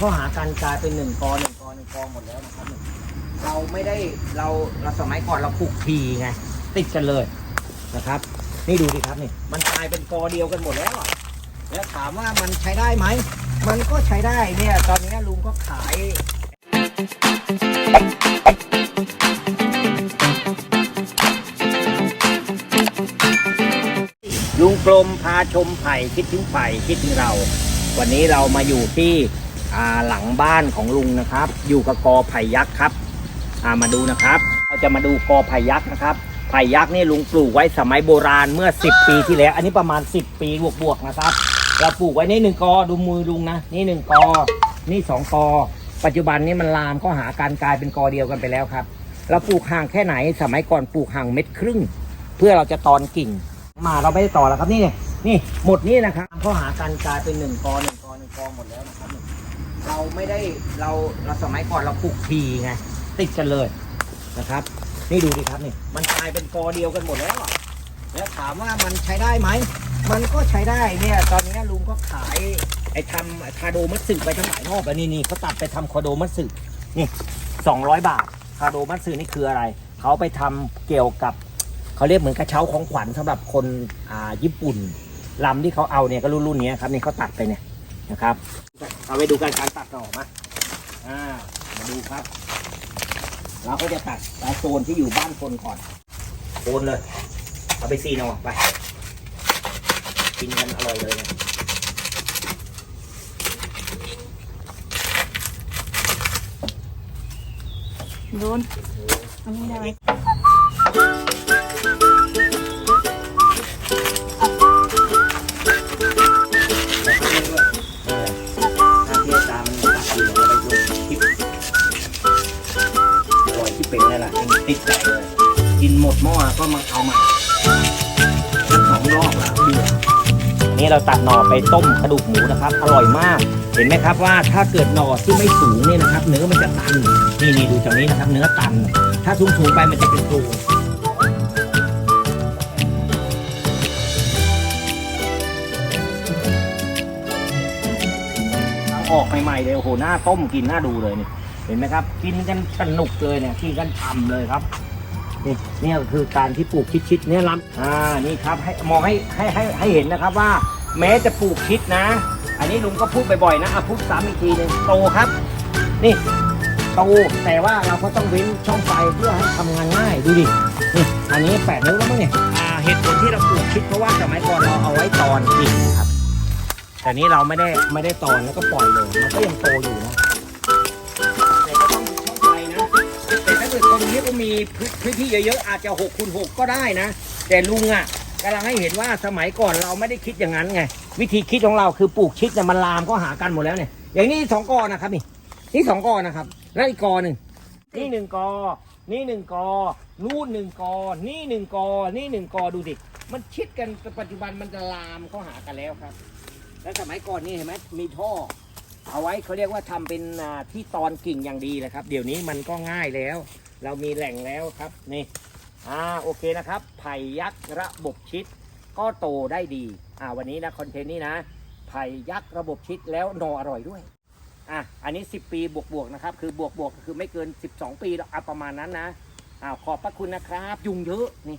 ข้อหาการกลายเป็นหนึ่งกอหนึ่งกอหนึ่งกอหมดแล้วนะครับเราไม่ได้เราเราสมัยก่อนเราปลูกทีไงติดกันเลยนะครับ นี่ดูดิครับนี่มันกลายเป็นกอเดียวกันหมดแล้วอะแล้วถามว่ามันใช้ได้ไหมมันก็ใช้ได้เนี่ยตอนนี้ลุงก็ขายลุงกลมพาชมไผ่คิดถึงไผ่คิดถึงเรา วันนี้เรามาอยู่ที่ หลังบ้านของลุงนะครับ อยู่กับกอไผ่ยักษ์ครับามาดูนะครับ เราจะมาดูกอไผ่ยักษ์นะครับไผ่ยักษ์นี่ลุงปลูกไว้สมัยโบราณเมื่อ 10 ปีที่แล้ว อันนี้ประมาณ 10 ปีบวกๆนะครับ เราปลูกไว้นี่หนึ่งกอดูมือลุงนะ นี่หนึ่งกอ นี่สองกอ ปัจจุบันนี้มันลามก็หาการกลายเป็นกอเดียวกันไปแล้วครับ เราปลูกห่างแค่ไหนสมัยก่อนปลูกห่างเม็ดครึ่ง เพื่อเราจะตอนกิ่ง มาเราไม่ได้ต่อแล้วครับนี่นี่หมดนี่นะครับข้อหาการกลายเป็นหนึ่งกอหนึ่งกอหนึ่งกอหมดแล้วนะครับ เราไม่ได้เราเราสมัยก่อนเราปลูกทีไงติดกันเลยนะครับ นี่ดูดิครับนี่มันกลายเป็นกอเดียวกันหมดแล้วอะแล้วถามว่ามันใช้ได้ไหมมันก็ใช้ได้เนี่ยตอนนี้ลุงก็ขายไอ้ทำคาโดมัตสึไปทั้งหลายรอบแล้วนี่นี่เขาตัดไปทำคาโดมัตสึนี่สองร้อยบาทคาโดมัตสึนี่คืออะไรเขาไปทำเกี่ยวกับเขาเรียกเหมือนกระเช้าของขวัญสำหรับคนอ่าญี่ปุ่นลำที่เขาเอาเนี่ยก็รุ่นรุ่นนี้ครับนี่เขาตัดไปเนี่ย นะครับเอาไปดูการการตัดต่อมาอ่ามาดูครับ เราก็จะตัดตาโซนที่อยู่บ้านคนก่อนโคนเลย เอาไปซีนเอาไป กินกันอร่อยเลยนะโดนอันนี้ได้ไหม ติดใจเลยกินหมดหม้อก็มาเอาใหม่สองรอบแล้วเบื่ออันนี้เราตัดหน่อไปต้มกระดูกหมูนะครับ อร่อยมาก เห็นไหมครับว่าถ้าเกิดหน่อที่ไม่สูงเนี่ยนะครับ เนื้อมันจะตัน นี่นี่ดูจากนี้นะครับ เนื้อตัน ถ้าสูงสูงไปมันจะเป็นโครงเอออกใหม่ๆเลยโอ้โหหน้าต้มกินหน้าดูเลยนี่ เห็นไหมครับ กินกันสนุกเลยเนี่ยกินกันทำเลยครับ นี่นี่คือการที่ปลูกชิดๆเนี่ยลำอ่านี่ครับให้มองให้ให้ให้ให้เห็นนะครับว่า แม้จะปลูกชิดนะ อันนี้ลุงก็พูดบ่อยๆนะอะพูดซ้ำอีกทีหนึ่งโตครับ นี่โตแต่ว่าเราก็ต้องเว้นช่องไฟเพื่อให้ทำงานง่ายดูดินี่อันนี้แปดนิ้วแล้วมั้งเนี่ยอ่าเหตุผลที่เราปลูกชิดเพราะว่าสมัยก่อนเราเอาไว้ตอนกิ่งครับแต่นี้เราไม่ได้ไม่ได้ตอนแล้วก็ปล่อยเลยมันก็ยังโตอยู่นะ มีพื้นที่เยอะๆอาจจะ6กคูณหก็ได้นะ แต่ลุงอะกำลังให้เห็นว่าสมัยก่อนเราไม่ได้คิดอย่างนั้นไง วิธีคิดของเราคือปลูกชิดเนี่ยมันลามก็หากันหมดแล้วเนี่ย อย่างนี้สองกอนะครับนี่นี่สองกอนะครับ แล้วอีกกอหนึ่งนี่หนึ่งกอ นี่หนึ่งกอ นู่นหนึ่งกอ นี่หนึ่งกอ นี่หนึ่งกอดูดิมันชิดกันปัจจุบันมันจะลามก็หากันแล้วครับ แล้วสมัยก่อนนี่เห็นไหมมีท่อ เอาไว้เขาเรียกว่าทำเป็นที่ตอนกิ่งอย่างดีเลยครับ เดี๋ยวนี้มันก็ง่ายแล้ว เรามีแหล่งแล้วครับนี่อ่าโอเคนะครับ ไผ่ยักษ์ระบบชิด ก็โตได้ดีอ่าวันนี้นะคอนเทนต์นี้นะ ไผ่ยักษ์ระบบชิดแล้วนออร่อยด้วยอะอันนี้ 10 ปีบวกๆนะครับ คือบวกๆก็คือไม่เกิน 12 ปีหรอกอะประมาณนั้นนะอ่าขอบพระคุณนะครับ ยุงเยอะนี่